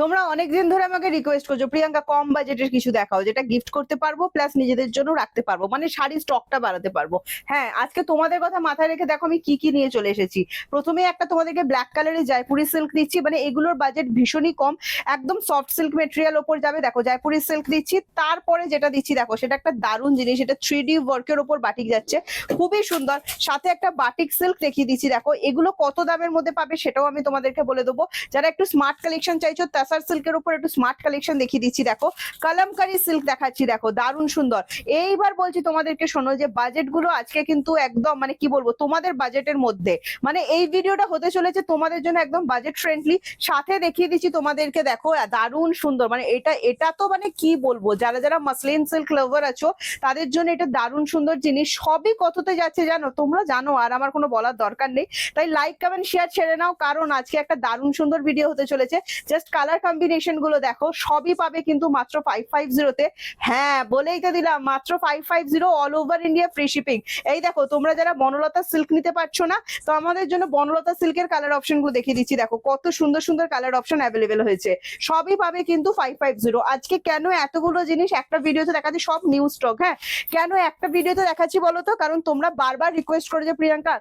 তোমরা অনেকদিন ধরে আমাকে রিকোয়েস্ট করছ, প্রিয়াঙ্কা কম বাজেটের কিছু দেখাও, যেটা গিফট করতে পারব প্লাস নিজেদের জন্য রাখতে পারব মানে শাড়ির স্টকটা বাড়াতে পারব। হ্যাঁ আজকে তোমাদের কথা মাথায় রেখে দেখো আমি কি কি নিয়ে চলে এসেছি। প্রথমে একটা তোমাদেরকে ব্ল্যাক কালারের জয়পুরি সিল্ক দিচ্ছি মানে এগুলোর বাজেট ভীষণই কম, একদম সফট সিল্ক মেটেরিয়াল ওপর যাবে, দেখো জয়পুরি সিল্ক দিচ্ছি, তারপরে যেটা দিচ্ছি, দেখো সেটা একটা দারুণ জিনিস, এটা থ্রি ডি ওয়ার্কের ওপর বাটিক যাচ্ছে, খুবই সুন্দর, সাথে একটা বাটিক সিল্ক দেখিয়ে দিচ্ছি, দেখো এগুলো কত দামের মধ্যে পাবে সেটাও আমি তোমাদেরকে বলে দেবো, যারা একটু স্মার্ট কালেকশন চাইছো তাসার সিল্কের উপর একটু স্মার্ট কালেকশন দেখিয়ে দিচ্ছি, দেখো। কালামকারি সিল্ক দেখাচ্ছি, দেখো, দারুণ সুন্দর। এইবার বলছি তোমাদেরকে শোনো যে বাজেটগুলো আজকে কিন্তু একদম মানে কি বলব, তোমাদের বাজেটের মধ্যে। মানে এই ভিডিওটা হতে চলেছে তোমাদের জন্য একদম বাজেট ফ্রেন্ডলি সাথে দেখিয়ে দিচ্ছি তোমাদেরকে, দেখো, দারুণ সুন্দর। মানে এটা এটা তো মানে কি বলব, যারা যারা মাসলিন সিল্ক লাভার আছো, তাদের জন্য এটা দারুণ সুন্দর জিনিস। সবই কততে যাচ্ছে জানো? তোমরা জানো, আর আমার কোনো বলার দরকার নেই। তাই লাইক কমেন্ট শেয়ার ছেড়ে নাও, কারণ আজকে একটা দারুণ সুন্দর ভিডিও হতে চলেছে। জাস্ট কালার কম্বিনেশনগুলো দেখো, সবই পাবে কিন্তু মাত্র ফাইভ ফাইভ জিরোতে হ্যাঁ বলেই তো দিলাম, মাত্র five five zero all over India free shipping এই দেখো, তোমরা যারা বনলতা সিল্ক নিতে পারছ না, তো আমাদের জন্য বনলতা সিল্কের কালার অপশনগুলো দেখিয়ে দিচ্ছি। দেখো, কত সুন্দর সুন্দর কালার অপশন অ্যাভেলেবেল হয়েছে। সবই পাবে কিন্তু ফাইভ ফাইভ জিরো আজকে কেন এতগুলো জিনিস একটা ভিডিওতে দেখাচ্ছি? সব নিউ স্টক হ্যাঁ? কেন একটা ভিডিওতে দেখাচ্ছি বলো তো? কারণ তোমরা বারবার রিকোয়েস্ট করে যে প্রিয়াঙ্কা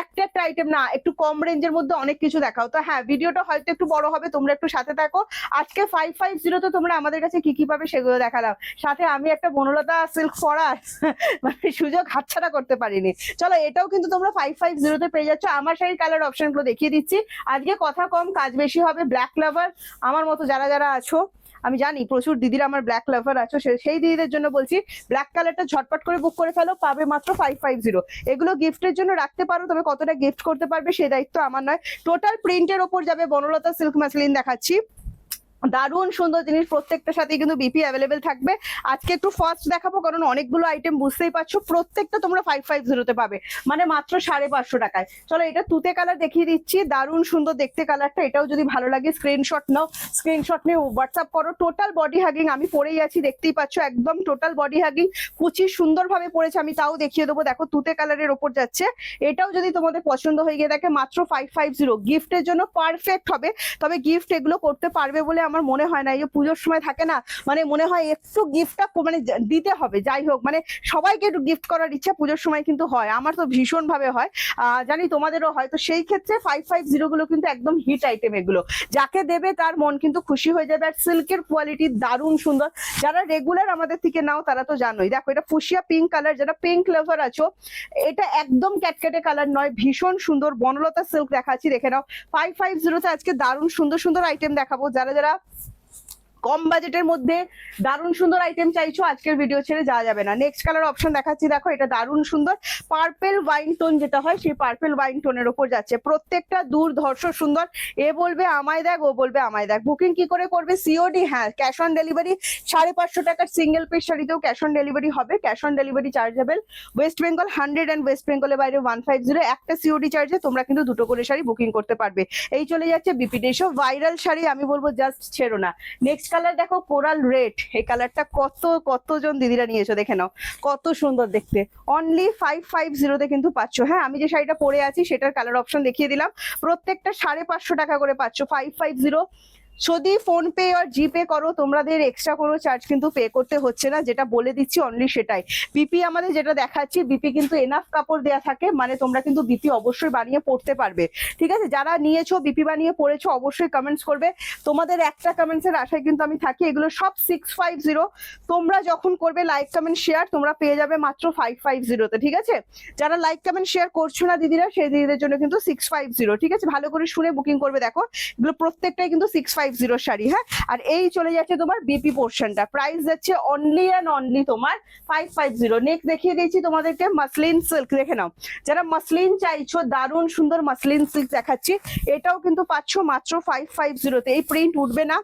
একটা একটা আইটেম না, একটু কম রেঞ্জের মধ্যে অনেক কিছু দেখাও। তো হ্যাঁ ভিডিওটা হয়তো একটু বড় হবে, তোমরা একটু সাথে থাকো। আজকে ফাইভ ফাইভ জিরো জিরোতে তোমরা আমাদের কাছে কি কি পাবে সেগুলো দেখালাম সাথে আমি একটা বনলতা সিল্ক পরার মানে সুযোগ হাতছাড়া করতে পারিনি। চলো, এটাও কিন্তু তোমরা ফাইভ ফাইভ জিরোতে পেয়ে যাচ্ছ। আমার শাড়ির কালার অপশনগুলো দেখিয়ে দিচ্ছি। আজকে কথা কম, কাজ বেশি হবে ব্ল্যাক লাভার আমার মতো যারা যারা আছো। আমি জানি, প্রচুর দিদিরা আমার ব্ল্যাক লাভার আছো সেই দিদিদের জন্য বলছি ব্ল্যাক কালারটা ঝটপট করে বুক করে ফেলো, পাবে মাত্র ফাইভ ফাইভ জিরো এগুলো গিফটের জন্য রাখতে পারো, তবে কতটা গিফট করতে পারবে সে দায়িত্ব আমার নয়। টোটাল প্রিন্টের ওপর যাবে বনলতা সিল্ক মাসলিন দেখাচ্ছি। দারুণ সুন্দর জিনিস, প্রত্যেকটার সাথে কিন্তু বিপি অ্যাভেলেবেল থাকবে। আজকে একটু ফার্স্ট দেখাবো, কারণ অনেকগুলো আইটেম বুঝতেই পারছ, প্রত্যেকটা তোমরা ফাইভ ফাইভ জিরোতে পাবে মানে মাত্র সাড়ে পাঁচশো টাকায়। চলো এটা তুতে কালার দেখিয়ে দিচ্ছি, দারুণ সুন্দর দেখতে কালারটা এটাও যদি ভালো লাগে স্ক্রিনশট নাও স্ক্রিনশট নিয়ে হোয়াটসঅ্যাপ করো। টোটাল বডি হাগিং আমি পরেই আছি, দেখতেই পাচ্ছ, একদম টোটাল বডি হাগিং কুচি সুন্দরভাবে পড়েছে আমি তাও দেখিয়ে দেবো। দেখো, তুতে কালারের ওপর যাচ্ছে। এটাও যদি তোমাদের পছন্দ হয়ে গিয়ে থাকে মাত্র ফাইভ ফাইভ জিরো গিফটের জন্য পারফেক্ট হবে। তবে গিফট এগুলো করতে পারবে বলে আমার মনে হয় না, এই যে পুজোর সময় থাকে না মানে মনে হয় একটু গিফটটা মানে দিতে হবে, যাই হোক মানে সবাইকে একটু গিফট করার ইচ্ছা পুজোর সময় কিন্তু হয়, আমার তো ভীষণ ভাবে হয় জানি তোমাদেরও হয়, তো সেই ক্ষেত্রে ফাইভ ফাইভ জিরো গুলো কিন্তু একদম হিট আইটেম এগুলো। যাকে দেবে তার মন কিন্তু খুশি হয়ে যাবে, আর সিল্কের কোয়ালিটি দারুণ সুন্দর। যারা রেগুলার আমাদের থেকে নাও, তারা তো জানোই। দেখো, এটা ফুসিয়া পিঙ্ক কালার যারা পিঙ্ক লাভার আছো, এটা একদম ক্যাটকেটে কালার নয়, ভীষণ সুন্দর, বনলতা সিল্ক দেখাচ্ছি, দেখে নাও। ফাইভ ফাইভ জিরোতে আজকে দারুণ সুন্দর সুন্দর আইটেম দেখাবো। যারা যারা কম বাজেটের মধ্যে দারুণ সুন্দর আইটেম চাইছো, আজকের ভিডিও ছেড়ে যাওয়া যাবে না। নেক্সট কালার অপশন দেখাচ্ছি, দেখো, এটা দারুণ সুন্দর। পার্পেল ওয়াইন টোন যেটা হয়, সেই পার্পেল ওয়াইন টোনের উপর যাচ্ছে। প্রত্যেকটা দূর ধর্ষ সুন্দর। এ বলবে, আমায় দেখ, ও বলবে, আমায় দেখ। বুকিং কি করে করবে? সিওডি হ্যাঁ ক্যাশ অন ডেলিভারি সাড়ে পাঁচশো টাকার সিঙ্গেল পিস শাড়িতেও ক্যাশ অন ডেলিভারি হবে। Cash on delivery chargeable West Bengal hundred and West বেঙ্গলের বাইরে ওয়ান ফাইভ জিরো একটা সিওডি চার্জে তোমরা কিন্তু দুটো করে শাড়ি বুকিং করতে পারবে। এই চলে যাচ্ছে বিপিডি এসব ভাইরাল শাড়ি, আমি বলব জাস্ট ছেড়ো না। নেক্সট কালার দেখো কোরাল রেড। এই কালারটা কত, কতজন দিদিরা নিয়েছো, দেখে নাও। কত সুন্দর দেখতে। অনলি ফাইভ ফাইভ জিরোতে কিন্তু পাচ্ছ। হ্যাঁ আমি যে শাড়িটা পরে আছি, সেটার কালার অপশন দেখিয়ে দিলাম। প্রত্যেকটা সাড়ে পাঁচশো টাকা করে পাচ্ছ। ফাইভ ফাইভ জিরো যদি ফোন পে আর জিপে করো, তোমাদের এক্সট্রা কোনো চার্জ কিন্তু পে করতে হচ্ছে না, যেটা বলে দিচ্ছি অনলি সেটাই। বিপি আমাদের যেটা দেখাচ্ছি বিপি কিন্তু এনাফ কাপড় দেয়া থাকে মানে তোমরা কিন্তু বিপি অবশ্যই বানিয়ে পড়তে পারবে। ঠিক আছে? যারা নিয়েছো বিপি বানিয়ে পড়েছো, অবশ্যই কমেন্টস করবে। তোমাদের একটা কমেন্টস এর আশায় কিন্তু আমি থাকি, এগুলো সব সিক্স ফাইভ জিরো তোমরা যখন করবে লাইক কমেন্ট শেয়ার তোমরা পেয়ে যাবে মাত্র ফাইভ ফাইভ জিরোতে ঠিক আছে? যারা লাইক কমেন্ট শেয়ার করছ না দিদিরা, সেই দিদিদের জন্য কিন্তু সিক্স ফাইভ জিরো ঠিক আছে? ভালো করে শুনে বুকিং করবে, দেখো। এগুলো প্রত্যেকটাই কিন্তু সিক্স ফাইভ জিরো শাড়ি হ্যাঁ? আর এই চলে যাচ্ছে তোমার বিপি পোর্শনটা প্রাইস যাচ্ছে অনলি অ্যান্ড অনলি তোমার ফাইভ ফাইভ জিরো নেক্সট দেখিয়ে দিয়েছি তোমাদেরকে মাসলিন সিল্ক দেখে নাও। যারা মাসলিন চাইছো, দারুণ সুন্দর মাসলিন সিল্ক দেখাচ্ছি, এটাও কিন্তু পাচ্ছ মাত্র ফাইভ ফাইভ জিরোতে এই প্রিন্ট উঠবে না।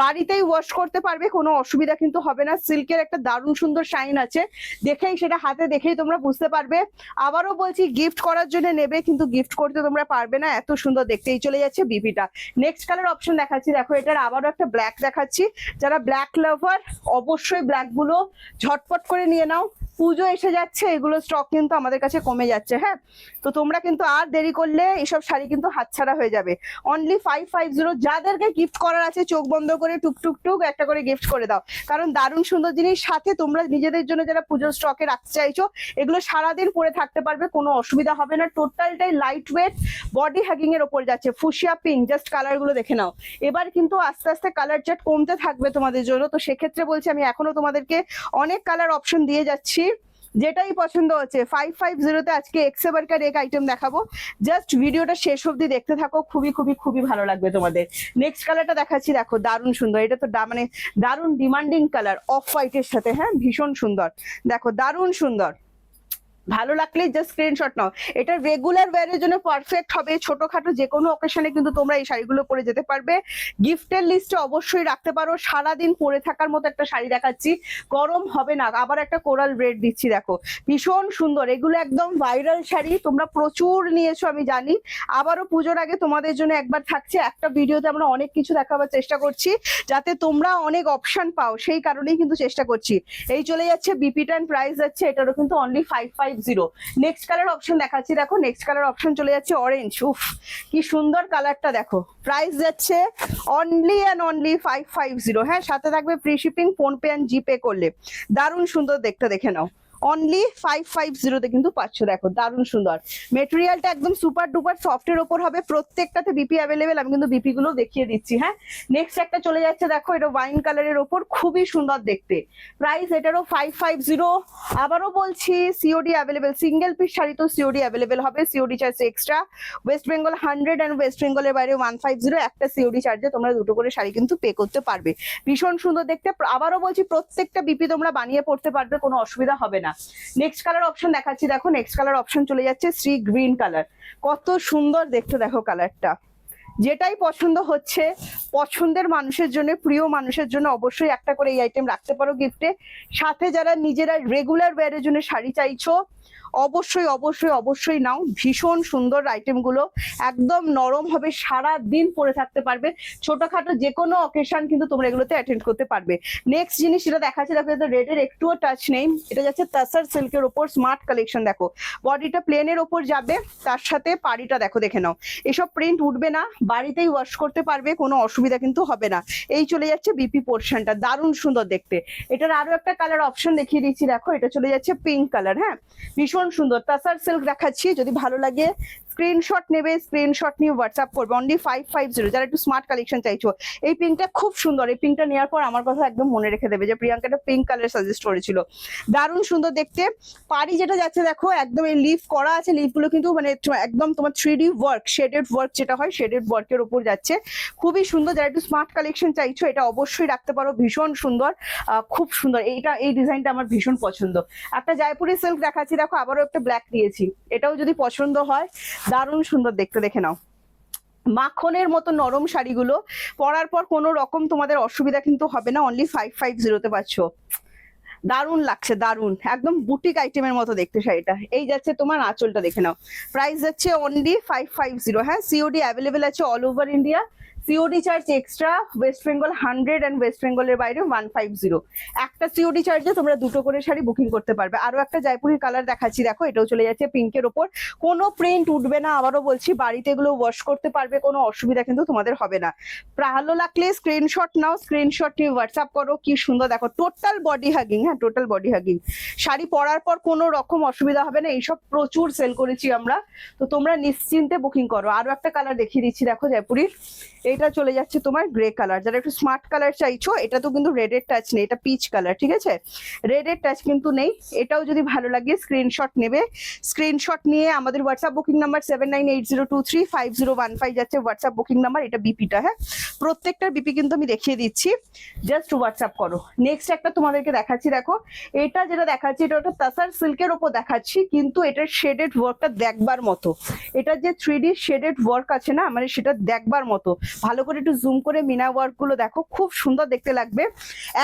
বাড়িতেই ওয়াশ করতে পারবে, কোনো অসুবিধা কিন্তু হবে না। সিল্কের একটা দারুণ সুন্দর শাইন আছে। দেখেই সেটা হাতে দেখেই তোমরা বুঝতে পারবে। আবারও বলছি গিফট করার জন্য নেবে, কিন্তু গিফট করতে তোমরা পারবে না। এত সুন্দর দেখতেই চলে যাচ্ছে বিপিটা নেক্সট কালার অপশন দেখাচ্ছি। দেখো, এটার আবারও একটা ব্ল্যাক দেখাচ্ছি। যারা ব্ল্যাক লাভার অবশ্যই ব্ল্যাকগুলো ঝটপট করে নিয়ে নাও। পুজো এসে যাচ্ছে, এগুলো স্টক কিন্তু আমাদের কাছে কমে যাচ্ছে হ্যাঁ? তো তোমরা কিন্তু আর দেরি করলে এসব শাড়ি কিন্তু হাতছাড়া হয়ে যাবে। অনলি ফাইভ ফাইভ জিরো যাদেরকে গিফট করার আছে, চোখ বন্ধ করে টুক টুক টুক একটা করে গিফট করে দাও। কারণ দারুণ সুন্দর জিনিস। সাথে তোমরা নিজেদের জন্য যারা পুজোর স্টকে রাখতে চাইছো, এগুলো সারাদিন পরে থাকতে পারবে, কোনো অসুবিধা হবে না। টোটালটাই লাইট ওয়েট বডি হ্যাগিং এর ওপর যাচ্ছে। ফুসিয়া পিঙ্ক জাস্ট কালারগুলো দেখে নাও। এবার কিন্তু আস্তে আস্তে কালার চার্ট কমতে থাকবে তোমাদের জন্য। তো সেক্ষেত্রে বলছি, আমি এখনও তোমাদেরকে অনেক কালার অপশন দিয়ে যাচ্ছি। যেটাই পছন্দ হচ্ছে। ফাইভ ফাইভ জিরোতে আজকে এক্সেবারকার এক আইটেম দেখাবো। জাস্ট ভিডিওটা শেষ অবধি দেখতে থাকো। খুবই খুবই খুবই ভালো লাগবে তোমাদের। নেক্সট কালারটা দেখাচ্ছি, দেখো, দারুণ সুন্দর। এটা তো মানে দারুণ ডিমান্ডিং কালার অফ হোয়াইটের সাথে হ্যাঁ? ভীষণ সুন্দর। দেখো, দারুণ সুন্দর। ভালো লাগলে জাস্ট স্ক্রিনশট নাও। এটা রেগুলার ওয়্যারের জন্য পারফেক্ট হবে। ছোটখাটো যে কোনো অকেশনে কিন্তু তোমরা এই শাড়িগুলো পরে যেতে পারবে। গিফটের লিস্টে অবশ্যই রাখতে পারো। সারাদিন পরে থাকার মতো একটা শাড়ি দেখাচ্ছি। গরম হবে না। আবার একটা কোরাল রেড দিচ্ছি, দেখো। ভীষণ সুন্দর। এগুলো একদম ভাইরাল শাড়ি। তোমরা প্রচুর নিয়েছো, আমি জানি। আবারও পুজোর আগে তোমাদের জন্য একবার থাকছে। একটা ভিডিওতে আমরা অনেক কিছু দেখাবার চেষ্টা করছি, যাতে তোমরা অনেক অপশন পাও। সেই কারণেই কিন্তু চেষ্টা করছি। এই চলে যাচ্ছে বিপিটান প্রাইস যাচ্ছে। এটারও কিন্তু only five zero next option দেখাচ্ছি, দেখো নেক্সট অপশন চলে যাচ্ছে অরেঞ্জ কি সুন্দর কালারটা দেখো। প্রাইস যাচ্ছে only and only five five zero হ্যাঁ সাথে থাকবে free shipping PhonePe and GPay করলে। দারুণ সুন্দর দেখতে দেখে নাও। অনলি ফাইভ ফাইভ জিরোতে কিন্তু পাচ্ছ। দেখো, দারুণ সুন্দর। মেটেরিয়ালটা একদম সুপার ডুপার সফটের ওপর হবে। প্রত্যেকটাতে বিপি অ্যাভেলেবেল আমি কিন্তু বিপি গুলো দেখিয়ে দিচ্ছি হ্যাঁ? নেক্সট একটা চলে যাচ্ছে, দেখো, এটা ওয়াইন কালারের ওপর। খুবই সুন্দর দেখতে। প্রাইস এটারও ফাইভ ফাইভ জিরো আবারও বলছি COD available single piece sari তো সিওডি অ্যাভেলেবেল হবে। COD charge extra West Bengal hundred and West বেঙ্গলের বাইরে ওয়ান ফাইভ জিরো একটা সিওডি চার্জে তোমরা দুটো করে শাড়ি কিন্তু পে করতে পারবে। ভীষণ সুন্দর দেখতে। আবারও বলছি, প্রত্যেকটা বিপি তোমরা বানিয়ে পড়তে পারবে, কোনো অসুবিধা হবে না। নেক্সট কালার অপশন দেখাচ্ছি। দেখো নেক্সট কালার অপশন চলে যাচ্ছে, শ্রী গ্রিন কালার কত সুন্দর দেখতে, দেখো কালারটা যেটাই পছন্দ হচ্ছে, পছন্দের মানুষের জন্য, প্রিয় মানুষের জন্য অবশ্যই একটা করে এই আইটেম রাখতে পারো গিফটে সাথে যারা নিজেরা রেগুলার ওয়্যারের জন্য শাড়ি চাইছো, অবশ্যই অবশ্যই অবশ্যই নাও। ভীষণ সুন্দর আইটেমগুলো একদম নরম হবে সারা দিন পরে থাকতে পারবে। ছোটখাটো যে কোনো অকেশন কিন্তু তোমরা এগুলোতে অ্যাটেন্ড করতে পারবে। নেক্সট জিনিস যেটা দেখাচ্ছে, দেখো এটা রেডের একটুও টাচ নেই। এটা যাচ্ছে তাসার সিল্কের ওপর স্মার্ট কালেকশন দেখো। বডিটা প্লেনের ওপর যাবে, তার সাথে পাড়িটা দেখো, দেখে নাও। এসব প্রিন্ট উঠবে না। বাড়িতেই ওয়াশ করতে পারবে, কোনো অসুবিধা কিন্তু হবে না। এই চলে যাচ্ছে বিপি পোর্শনটা দারুণ সুন্দর দেখতে। এটার আরও একটা কালার অপশন দেখিয়ে দিচ্ছি, দেখো, এটা চলে যাচ্ছে পিঙ্ক কালার হ্যাঁ? ভীষণ সুন্দর। তাসার সিল্ক দেখাচ্ছি, যদি ভালো লাগে স্ক্রিনশট নেবে স্ক্রিনশট নিয়ে হোয়াটসঅ্যাপ করবে। অনলি ফাইভ ফাইভ জিরো যারা একটু স্মার্ট কালেকশন চাইছো। এই পিঙ্কটা খুব সুন্দর, এই পিঙ্কটা নেওয়ার পর আমার কথা একদম মনে রেখে দেবে যে প্রিয়াঙ্কাটা পিঙ্ক কালার সাজেস্ট করেছিল। দারুণ সুন্দর দেখতে। পাড়ি যেটা যাচ্ছে দেখো, একদম এই লিফ করা আছে লিফগুলো কিন্তু মানে একদম তোমার three D work shaded work যেটা হয় শেডেড ওয়ার্কের উপর যাচ্ছে। খুবই সুন্দর, যারা একটু স্মার্ট কালেকশন চাইছো, এটা অবশ্যই রাখতে পারো, ভীষণ সুন্দর। খুব সুন্দর, এইটা, এই ডিজাইনটা আমার ভীষণ পছন্দ। একটা জয়পুরি সিল্ক দেখাচ্ছি, দেখো আবারও একটা ব্ল্যাক দিয়েছি। এটাও যদি পছন্দ হয় দারুণ সুন্দর দেখতে, দেখে নাও। মাখনের মতো নরম শাড়িগুলো পরার পর কোনো রকম তোমাদের অসুবিধা কিন্তু হবে না অনলি ফাইভ ফাইভ জিরোতে পাচ্ছ। দারুণ লাগছে, দারুণ। একদম বুটিক আইটেমের মতো দেখতে শাড়িটা। এই যাচ্ছে তোমার আঁচলটা দেখে নাও। প্রাইস যাচ্ছে অনলি ফাইভ ফাইভ জিরো হ্যাঁ সিওডি অ্যাভেলেবেল আছে all over India COD charge extra West Bengal hundred and West বেঙ্গলের বাইরে ওয়ান ফাইভ জিরো একটা সিওডি চার্জে তোমরা দুটো করে শাড়ি বুকিং করতে পারবে। আরও একটা জয়পুরি কালার দেখাচ্ছি, দেখো এটাও চলে যাচ্ছে পিঙ্কের ওপর। কোনো প্রিন্ট উঠবে না, আবারও বলছি, বাড়িতে এগুলো ওয়াশ করতে পারবে, কোনো অসুবিধা কিন্তু তোমাদের হবে না। ভালো লাগলে স্ক্রিনশট নাও স্ক্রিনশট নিয়ে হোয়াটসঅ্যাপ করো, কি সুন্দর দেখো টোটাল বডি হাগিং হ্যাঁ টোটাল বডি হাগিং শাড়ি পরার পর কোনো রকম অসুবিধা হবে না, এইসব প্রচুর সেল করেছি আমরা। তো তোমরা নিশ্চিন্তে বুকিং করো। আরও একটা কালার দেখিয়ে দিচ্ছি, দেখো জয়পুরির। এটা চলে যাচ্ছে তোমার গ্রে কালার যারা একটু স্মার্ট কালার চাইছো, এটা তো কিন্তু রেডের টাচ নেই, এটা পিচ কালার ঠিক আছে? রেডের টাচ কিন্তু নেই। এটাও যদি ভালো লাগে স্ক্রিনশট নেবে। স্ক্রিনশট নিয়ে আমাদের WhatsApp booking number seven nine eight zero two three five zero one five যাচ্ছে হোয়াটসঅ্যাপ বুকিং নাম্বার এটা বিপিটা হ্যাঁ? প্রত্যেকটার বিপি কিন্তু আমি দেখিয়ে দিচ্ছি। জাস্ট হোয়াটসঅ্যাপ করো। নেক্সট একটা তোমাদেরকে দেখাচ্ছি, দেখো। এটা যেটা দেখাচ্ছি, এটা একটা তাসার সিল্কের ওপর দেখাচ্ছি, কিন্তু এটার শেডেড ওয়ার্কটা দেখবার মতো। এটা যে থ্রি ডি শেডেড ওয়ার্ক আছে না মানে সেটা দেখবার মতো। ভালো করে একটু জুম করে মিনা ওয়ার্কগুলো দেখো, খুব সুন্দর দেখতে লাগবে।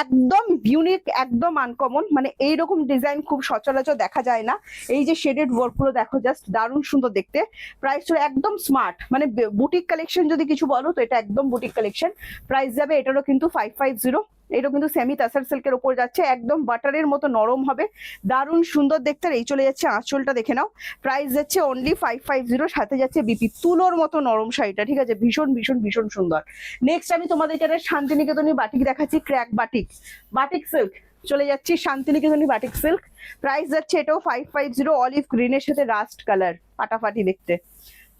একদম ইউনিক একদম আনকমন মানে এইরকম ডিজাইন খুব সচরাচর দেখা যায় না। এই যে শেডেড ওয়ার্কগুলো দেখো জাস্ট দারুণ সুন্দর দেখতে। প্রাইস একদম স্মার্ট মানে বুটিক কালেকশন যদি কিছু বলো, তো এটা একদম বুটিক কালেকশন কালেকশন প্রাইস যাবে এটারও কিন্তু ফাইভ ফাইভ জিরো এটাও কিন্তু সেমি তাসার সিল্কের ওপর যাচ্ছে, একদম বাটারের মতো নরম হবে। দারুণ সুন্দর দেখতে এই চলে যাচ্ছে আঁচলটা দেখে নাও। প্রাইস যাচ্ছে অনলি ফাইভ ফাইভ জিরো সাথে যাচ্ছে বিপি তুলোর মতো নরম শাড়িটা, ঠিক আছে? ভীষণ ভীষণ ভীষণ সুন্দর। নেক্সট আমি তোমাদের যারা শান্তিনিকেতনী বাটিক দেখাচ্ছি ক্র্যাক বাটিক বাটিক সিল্ক চলে যাচ্ছি শান্তিনিকেতনী বাটিক সিল্ক প্রাইস যাচ্ছে এটাও ফাইভ ফাইভ জিরো অলিভ গ্রিনের সাথে রাস্ট কালার ফাটাফাটি দেখতে।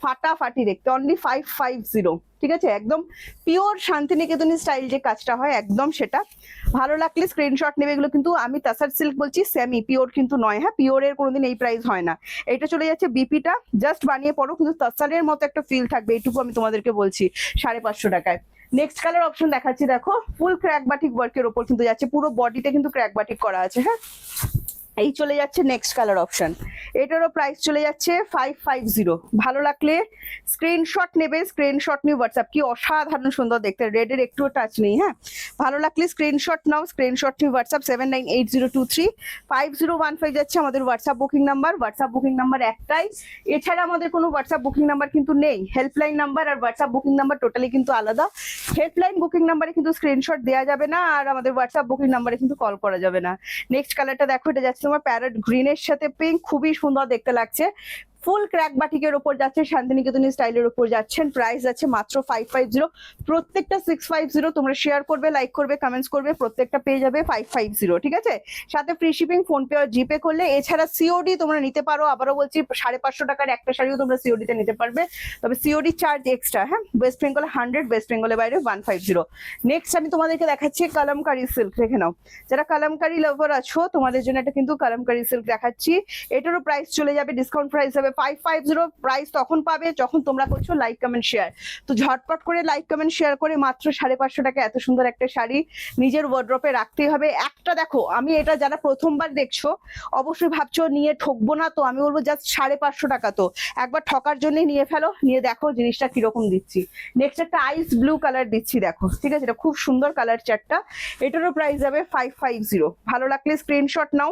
ফাটাফাটি দেখতে অনলি ফাইভ ফাইভ জিরো ঠিক আছে? একদম পিওর শান্তিনিকেতনী স্টাইল যে কাজটা হয়, একদম সেটা। ভালো লাগলে স্ক্রিনশট নেবে এগুলো, কিন্তু আমি তাসার সিল্ক বলছি সেমি পিওর কিন্তু নয় হ্যাঁ? পিওরের কোনোদিন এই প্রাইস হয় না। এটা চলে যাচ্ছে বিপিটা জাস্ট বানিয়ে পড়ো, কিন্তু তাসারের মতো একটা ফিল থাকবে, এইটুকু আমি তোমাদেরকে বলছি, সাড়ে পাঁচশো টাকায়। নেক্সট কালার অপশন দেখাচ্ছি, দেখো ফুল ক্র্যাক বাটিক ওয়ার্কের ওপর কিন্তু যাচ্ছে, পুরো বডিতে কিন্তু ক্র্যাক বাটিক করা আছে হ্যাঁ? এই চলে যাচ্ছে নেক্সট কালার অপশন এটারও প্রাইস চলে যাচ্ছে ফাইভ ফাইভ জিরো ভালো লাগলে স্ক্রিনশট নেবে স্ক্রিনশট নিয়ে হোয়াটসঅ্যাপ কি অসাধারণ সুন্দর দেখতে রেডের একটুও টাচ নেই হ্যাঁ? ভালো লাগলে স্ক্রিনশট নাও স্ক্রিনশট নিয়ে WhatsApp seven nine eight zero two three five zero one five যাচ্ছে আমাদের WhatsApp booking number WhatsApp booking number একটাই। এছাড়া আমাদের কোনো হোয়াটসঅ্যাপ বুকিং নাম্বার কিন্তু নেই। হেল্পলাইন নাম্বার আর হোয়াটসঅ্যাপ বুকিং নাম্বার টোটালি কিন্তু আলাদা। হেল্পলাইন বুকিং নাম্বারে কিন্তু স্ক্রিনশট দেওয়া যাবে না আর আমাদের হোয়াটসঅ্যাপ বুকিং নাম্বারে কিন্তু কল করা যাবে না। নেক্সট কালারটা দেখো, এটা যাচ্ছে তোমার প্যারট গ্রিনের সাথে পিঙ্ক খুবই সুন্দর দেখতে লাগছে। ফুল ক্র্যাক বাটিকের ওপর যাচ্ছে, শান্তিনিকেতনী স্টাইলের ওপর যাচ্ছেন। প্রাইস আছে মাত্র ফাইভ ফাইভ জিরো প্রত্যেকটা সিক্স ফাইভ জিরো তোমরা শেয়ার করবে লাইক করবে কমেন্টস করবে, প্রত্যেকটা পেয়ে যাবে ফাইভ ফাইভ জিরো ঠিক আছে? সাথে ফ্রি শিপিং ফোনপে আর জিপে করলে, এছাড়া সিওডি তোমরা নিতে পারো। আবারও বলছি, সাড়ে পাঁচশো টাকার একটা শাড়িও তোমরা সিওডিতে নিতে পারবে। তবে সিওডি চার্জ এক্সট্রা হ্যাঁ? ওয়েস্ট বেঙ্গলে হান্ড্রেড ওয়েস্ট বেঙ্গলের বাইরে ওয়ান ফাইভ জিরো নেক্সট আমি তোমাদেরকে দেখাচ্ছি কালামকারি সিল্ক দেখে নাও। যারা কালামকারি লাভার আছো, তোমাদের জন্য এটা কিন্তু কালামকারি সিল্ক দেখাচ্ছি। এটারও প্রাইস চলে যাবে ডিসকাউন্ট প্রাইস হবে ফাইভ ফাইভ জিরো প্রাইস তখন পাবে যখন তোমরা করছ লাইক কমেন্ট শেয়ার তো ঝটপট করে লাইক কমেন্ট শেয়ার করে মাত্র সাড়ে পাঁচশো টাকা এত সুন্দর একটা শাড়ি নিজের ওয়ার্ড্রপে রাখতেই হবে। একটা দেখো, আমি এটা যারা প্রথমবার দেখছ, অবশ্যই ভাবছ নিয়ে ঠকবো না তো, আমি বলব জাস্ট সাড়ে পাঁচশো টাকা তো। একবার ঠকার জন্যই নিয়ে ফেলো, নিয়ে দেখো জিনিসটা কীরকম দিচ্ছি। নেক্সট একটা আইস ব্লু কালার দিচ্ছি দেখো, ঠিক আছে? এটা খুব সুন্দর কালার চারটা। এটারও প্রাইস যাবে ফাইভ ফাইভ জিরো ভালো লাগলে স্ক্রিনশট নাও।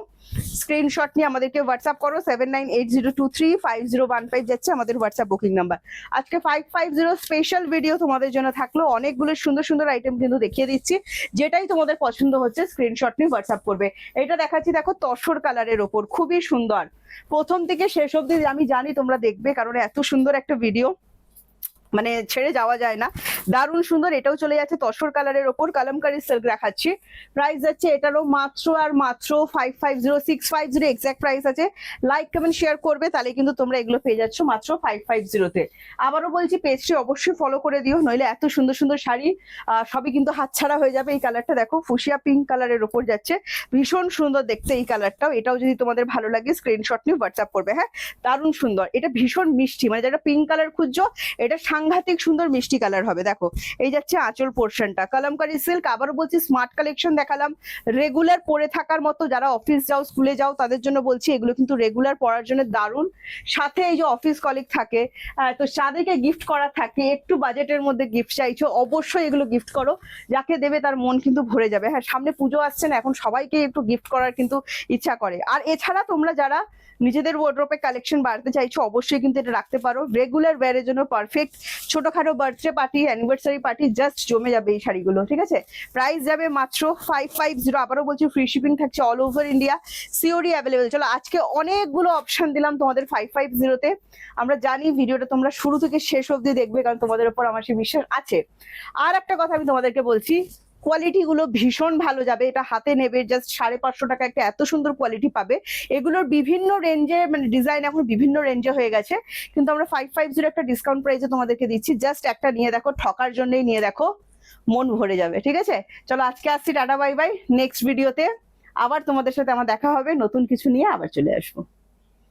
স্ক্রিনশট নিয়ে আমাদেরকে হোয়াটসঅ্যাপ করো seven nine eight zero two three five zero one five যাচ্ছে আমাদের হোয়াটসঅ্যাপ বুকিং নাম্বার আজকে five five zero special video তোমাদের জন্য থাকল। অনেকগুলো সুন্দর সুন্দর আইটেম কিন্তু দেখিয়ে দিচ্ছি। যেটাই তোমাদের পছন্দ হচ্ছে স্ক্রিনশট নিয়ে হোয়াটসঅ্যাপ করবে। এটা দেখাচ্ছি, দেখো, তসর কালারের ওপর। খুবই সুন্দর। প্রথম থেকে শেষ অবধি আমি জানি তোমরা দেখবে, কারণ এত সুন্দর একটা ভিডিও মানে ছেড়ে যাওয়া যায় না। দারুণ সুন্দর, এটাও চলে যাচ্ছে তসর কালারের ওপর। কালামকারি সিল্ক দেখাচ্ছি। প্রাইস যাচ্ছে এটারও মাত্র আর মাত্র five five zero six five zero price আছে। লাইক কমেন্ট শেয়ার করবে, তাহলে কিন্তু তোমরা এগুলো পেয়ে যাচ্ছ মাত্র ফাইভ ফাইভ আবারও বলছি পেজটি অবশ্যই ফলো করে দিও, নইলে এত সুন্দর সুন্দর শাড়ি সবই কিন্তু হাতছাড়া হয়ে যাবে এই কালারটা দেখো ফুসিয়া পিঙ্ক কালারের ওপর যাচ্ছে। ভীষণ সুন্দর দেখতে এই কালারটাও এটাও যদি তোমাদের ভালো লাগে স্ক্রিনশট নিয়ে হোয়াটসঅ্যাপ করবে হ্যাঁ? দারুণ সুন্দর। এটা ভীষণ মিষ্টি মানে যেটা পিঙ্ক কালার খুঁজছো, এটা সাংঘাতিক সুন্দর মিষ্টি কালার হবে, দেখো। এই যাচ্ছে আঁচল পোর্শনটা কালামকারি সিল্ক আবারও বলছি স্মার্ট কালেকশন দেখালাম। রেগুলার পরে থাকার মতো যারা অফিস যাও স্কুলে যাও, তাদের জন্য বলছি, এগুলো কিন্তু রেগুলার পরার জন্য দারুণ। সাথে এই যে অফিস কলিগ থাকে তো তাদেরকে গিফট করা থাকে, একটু বাজেটের মধ্যে গিফট চাইছো, অবশ্যই এগুলো গিফট করো। যাকে দেবে তার মন কিন্তু ভরে যাবে। হ্যাঁ সামনে পুজো আসছে না, এখন সবাইকে একটু গিফট করার কিন্তু ইচ্ছা করে। আর এছাড়া তোমরা যারা নিজেদের ওয়ার্ড্রোপে কালেকশন বাড়তে চাইছো, অবশ্যই কিন্তু এটা রাখতে পারো। রেগুলার ওয়্যারের জন্য পারফেক্ট ছোটখাটো birthday party anniversary party just জমে যাবে এই শাড়িগুলো, ঠিক আছে? প্রাইস যাবে মাত্র ফাইভ ফাইভ জিরো আবারও বলছি ফ্রি শিপিং থাকছে all over India surely available চলো, আজকে অনেকগুলো অপশন দিলাম তোমাদের ফাইভ ফাইভ জিরোতে আমরা জানি ভিডিওটা তোমরা শুরু থেকে শেষ অবধি দেখবে, কারণ তোমাদের উপর আমার সেই বিশ্বাস আছে। আর একটা কথা আমি তোমাদেরকে বলছি কোয়ালিটি গুলো ভীষণ ভালো যাবে। এটা হাতে নেবে জাস্ট সাড়ে পাঁচশো টাকা একটা এত সুন্দর কোয়ালিটি পাবে। এগুলোর বিভিন্ন রেঞ্জে মানে ডিজাইন এখন বিভিন্ন রেঞ্জে হয়ে গেছে। কিন্তু আমরা ফাইভ ফাইভ জিরো একটা ডিসকাউন্ট প্রাইসে তোমাদেরকে দিচ্ছি। জাস্ট একটা নিয়ে দেখো, ঠকার জন্যই নিয়ে দেখো, মন ভরে যাবে, ঠিক আছে? চলো আজকে আসছি, টাটা বাই বাই নেক্সট ভিডিওতে আবার তোমাদের সাথে আমার দেখা হবে, নতুন কিছু নিয়ে আবার চলে আসব।